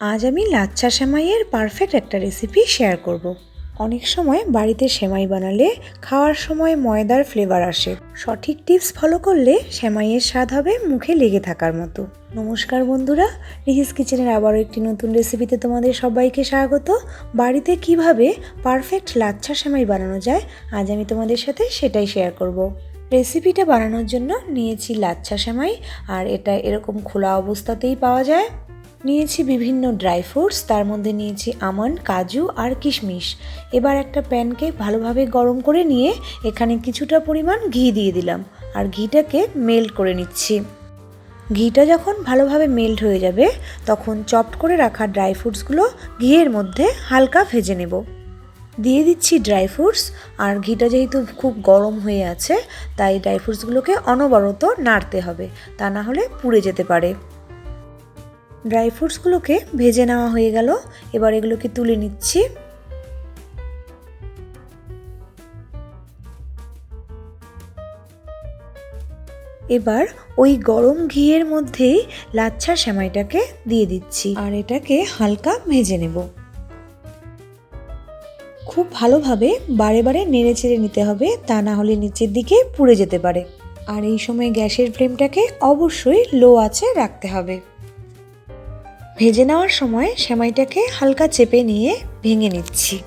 আজ আমি লাচ্ছা সেমাইয়ের পারফেক্ট একটা রেসিপি শেয়ার করব। অনেক সময় বাড়িতে সেমাই বানালে খাওয়ার সময় ময়দার ফ্লেভার আসে সঠিক টিপস ফলো করলে সেমাইয়ের স্বাদ হবে মুখে লেগে থাকার মতো নমস্কার বন্ধুরা, রিহিস কিচেনের আবারও একটি নতুন রেসিপিতে তোমাদের সবাইকে স্বাগত বাড়িতে কীভাবে পারফেক্ট লাচ্ছা সেমাই বানানো যায়, আজ আমি তোমাদের সাথে সেটাই শেয়ার করব। রেসিপিটা বানানোর জন্য নিয়েছি লাচ্ছা সেমাই, আর এটা এরকম খোলা অবস্থাতেই পাওয়া যায় নিয়েছি বিভিন্ন ড্রাই ফ্রুটস, তার মধ্যে নিয়েছি আমন্ড, কাজু আর কিশমিশ। এবার একটা প্যানকে ভালোভাবে গরম করে নিয়ে এখানে কিছুটা পরিমাণ ঘি দিয়ে দিলাম আর ঘিটাকে মেল্ট করে নিচ্ছি। ঘিটা যখন ভালোভাবে মেল্ট হয়ে যাবে, তখন চপড করে রাখা ড্রাই ফ্রুটসগুলো ঘিয়ের মধ্যে হালকা ভেজে নেব। দিয়ে দিচ্ছি ড্রাই ফ্রুটস আর ঘিটা যেহেতু খুব গরম হয়ে আছে, তাই ড্রাই ফ্রুটসগুলোকে অনবরত নাড়তে হবে, তা না হলে পুড়ে যেতে পারে। ড্রাই ফ্রুটসগুলোকে ভেজে নেওয়া হয়ে গেল। এবার এগুলোকে তুলে নিচ্ছি। এবার ওই গরম ঘিয়ের মধ্যেই লাচ্ছা সেমাইটাকে দিয়ে দিচ্ছি আর এটাকে হালকা ভেজে নেব। খুব ভালোভাবে বারে বারে নেড়ে চেড়ে নিতে হবে, তা না হলে নিচের দিকে পুড়ে যেতে পারে। আর এই সময় গ্যাসের ফ্লেমটাকে অবশ্যই লো আছে রাখতে হবে। ভেজে নেওয়ার সময় সেমাইটাকে হালকা চেপে নিয়ে ভেঙে নিচ্ছি।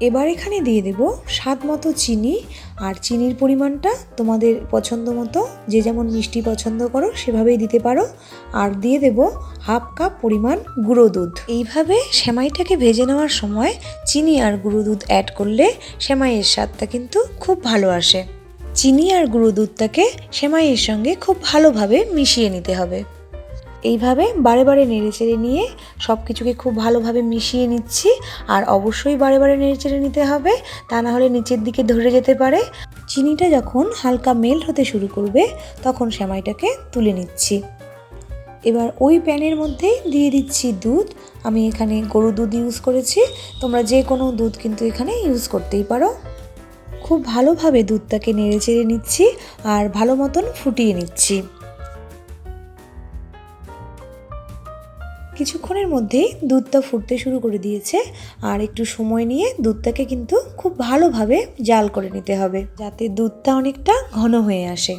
এবার এখানে দিয়ে দেব স্বাদ মতো চিনি আর চিনির পরিমাণটা তোমাদের পছন্দ মতো, যে যেমন মিষ্টি পছন্দ করো সেভাবেই দিতে পারো। আর দিয়ে দেব হাফ কাপ পরিমাণ গুঁড়ো দুধ। এইভাবে সেমাইটাকে ভেজে নেওয়ার সময় চিনি আর গুঁড়ো দুধ অ্যাড করলে সেমাইয়ের স্বাদটা কিন্তু খুব ভালো আসে। চিনি আর গুঁড়ো দুধটাকে সেমাইয়ের সঙ্গে খুব ভালোভাবে মিশিয়ে নিতে হবে। এইভাবে বারে বারে নেড়ে চেড়ে নিয়ে সব কিছুকে খুব ভালোভাবে মিশিয়ে নিচ্ছি। আর অবশ্যই বারে বারে নেড়ে চেড়ে নিতে হবে, তা না হলে নিচের দিকে ধরে যেতে পারে। চিনিটা যখন হালকা মেল্ট হতে শুরু করবে, তখন সেমাইটাকে তুলে নিচ্ছি। এবার ওই প্যানের মধ্যেই দিয়ে দিচ্ছি দুধ। আমি এখানে গরু দুধ ইউজ করেছি। তোমরা যে কোনো দুধ কিন্তু এখানে ইউজ করতেই পারো। খুব ভালোভাবে দুধটাকে নেড়ে চেড়ে নিচ্ছি আর ভালো মতন ফুটিয়ে নিচ্ছি। কিছুক্ষণের মধ্যেই দুধটা ফুটতে শুরু করে দিয়েছে আর একটু সময় নিয়ে দুধটাকে কিন্তু খুব ভালোভাবে জাল করে নিতে হবে যাতে দুধটা অনেকটা ঘন হয়ে আসে।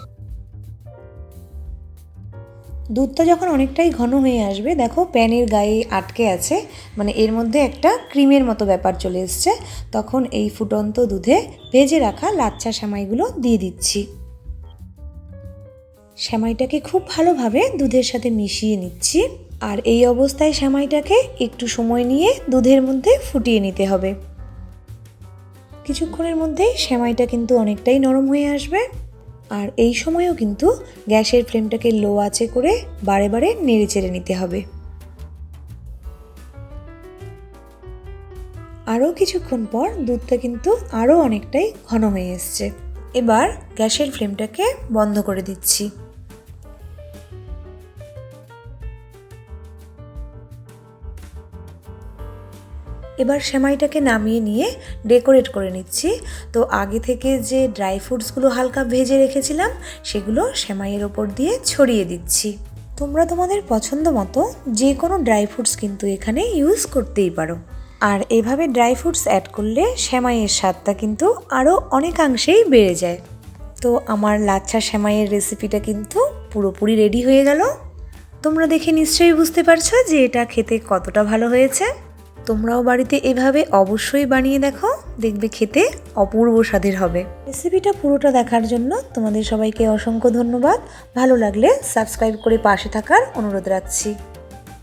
দুধটা যখন অনেকটাই ঘন হয়ে আসবে, দেখো প্যানের গায়ে আটকে আছে মানে এর মধ্যে একটা ক্রিমের মতো ব্যাপার চলে এসছে। তখন এই ফুটন্ত দুধে ভেজে রাখা লাচ্ছা সেমাইগুলো দিয়ে দিচ্ছি। সেমাইটাকে খুব ভালোভাবে দুধের সাথে মিশিয়ে নিচ্ছি। আর এই অবস্থায় সেমাইটাকে একটু সময় নিয়ে দুধের মধ্যে ফুটিয়ে নিতে হবে। কিছুক্ষণের মধ্যেই সেমাইটা কিন্তু অনেকটাই নরম হয়ে আসবে আর এই সময়ও কিন্তু গ্যাসের ফ্লেমটাকে লো আছে করে বারে বারে নেড়ে চেড়ে নিতে হবে। আরও কিছুক্ষণ পর দুধটা কিন্তু আরও অনেকটাই ঘন হয়ে এসছে। এবার গ্যাসের ফ্লেমটাকে বন্ধ করে দিচ্ছি। এবার সেমাইটাকে নামিয়ে নিয়ে ডেকোরেট করে নিচ্ছি। তো আগে থেকে যে ড্রাই ফ্রুটসগুলো হালকা ভেজে রেখেছিলাম, সেগুলো সেমাইয়ের ওপর দিয়ে ছড়িয়ে দিচ্ছি। তোমরা তোমাদের পছন্দ মতো যে কোনো ড্রাই ফ্রুটস কিন্তু এখানে ইউজ করতেই পারো। আর এভাবে ড্রাই ফ্রুটস অ্যাড করলে সেমাইয়ের স্বাদটা কিন্তু আরও অনেকাংশেই বেড়ে যায়। তো আমার লাচ্ছা সেমাইয়ের রেসিপিটা কিন্তু পুরোপুরি রেডি হয়ে গেল। তোমরা দেখে নিশ্চয়ই বুঝতে পারছ যে এটা খেতে কতটা ভালো হয়েছে। তোমরাও বাড়িতে এভাবে অবশ্যই বানিয়ে দেখো, দেখবে খেতে অপূর্ব স্বাদের হবে। রেসিপিটা পুরোটা দেখার জন্য তোমাদের সবাইকে অসংখ্য ধন্যবাদ। ভালো লাগলে সাবস্ক্রাইব করে পাশে থাকার অনুরোধ রাখছি।